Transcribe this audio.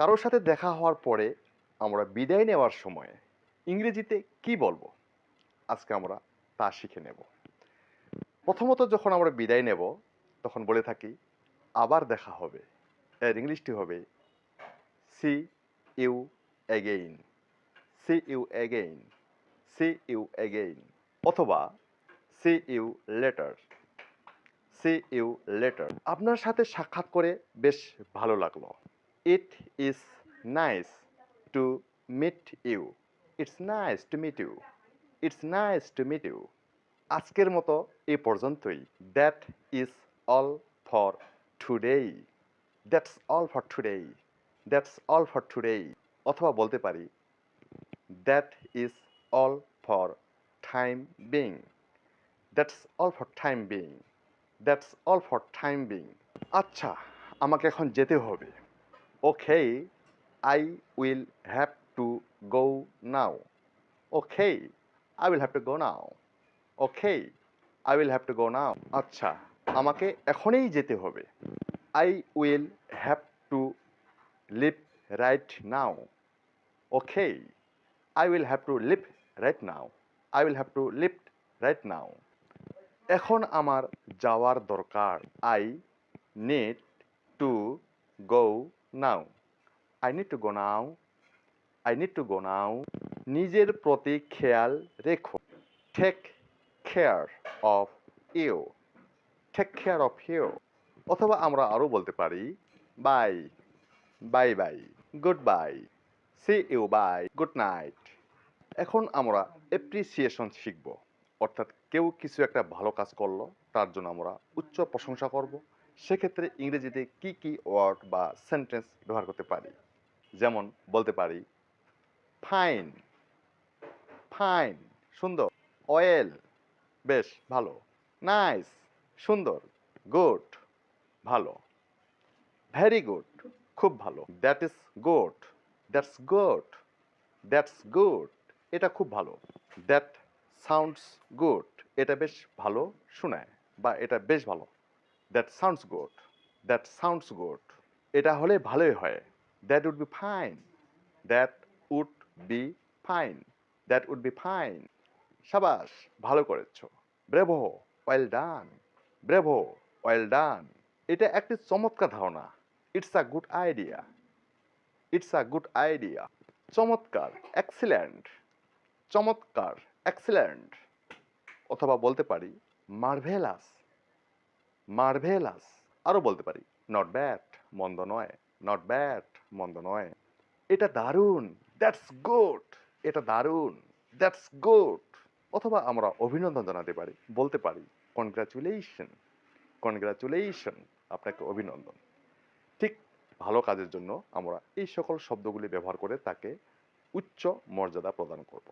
কারোর সাথে দেখা হওয়ার পরে আমরা বিদায় নেওয়ার সময় ইংরেজিতে কি বলব? আজকে আমরা তা শিখে নেব। প্রথমত যখন আমরা বিদায় নেব, তখন বলে থাকি, আবার দেখা হবে। এর ইংলিশটি হবে see you again see you again see you again অথবা see you later see you later আপনার সাথে সাক্ষাৎ করে বেশ ভালো লাগল। It is nice to meet you it's nice to meet you it's nice to meet you আজকের মতো এই পর্যন্তই। That is all for today that's all for today that's all for today অথবা বলতে পারি that is all for time being that's all for time being that's all for time being আচ্ছা আমাকে এখন যেতে হবে। Okay I will have to go now okay I will have to go now okay I will have to go now আচ্ছা আমাকে এখনই যেতে হবে। I will have to leave right now okay I will have to leave right now I will have to leave right now এখন আমার যাওয়ার দরকার। I need to go now I need to go now I need to go now নিজের প্রতি খেয়াল রেখো। Take care of you take care of you অথবা আমরা আরও বলতে পারি bye bye bye good bye see you bye good night এখন আমরা এপ্রিসিয়েশন শিখব। অর্থাৎ কেউ কিছু একটা ভালো কাজ করল, তার জন্য আমরা উচ্চ প্রশংসা করব। সেক্ষেত্রে ইংরেজিতে কি কি ওয়ার্ড বা সেন্টেন্স ব্যবহার করতে পারি? যেমন বলতে পারি, ফাইন ফাইন সুন্দর অয়েল বেশ, ভালো নাইস সুন্দর গুড ভালো ভেরি গুড খুব ভালো that is good that's good that's good এটা খুব ভালো দ্যাট সাউন্ডস গুড এটা বেশ ভালো শোনায় বা এটা বেশ ভালো that sounds good that sounds good এটা হলে ভালোই হয়। That would be fine that would be fine that would be fine সাবাস, ভালো করেছ। Bravo well done bravo well done এটা একটি চমৎকার ধারণা। It's a good idea it's a good idea চমৎকার এক্সিলেন্ট চমৎকার এক্সিলেন্ট অথবা বলতে পারি মার্ভেলাস মার্ভেলাস আরও বলতে পারি। নট ব্যাট মন্দ নয়। নট ব্যাট মন্দ নয়। এটা দারুণ দ্যাটস গুড এটা দারুণ দ্যাটস গুড অথবা আমরা অভিনন্দন জানাতে পারি, বলতে পারি কনগ্রাচুলেশন কনগ্রাচুলেশন আপনাকে অভিনন্দন। ঠিক ভালো কাজের জন্য আমরা এই সকল শব্দগুলি ব্যবহার করে তাকে উচ্চ মর্যাদা প্রদান করব।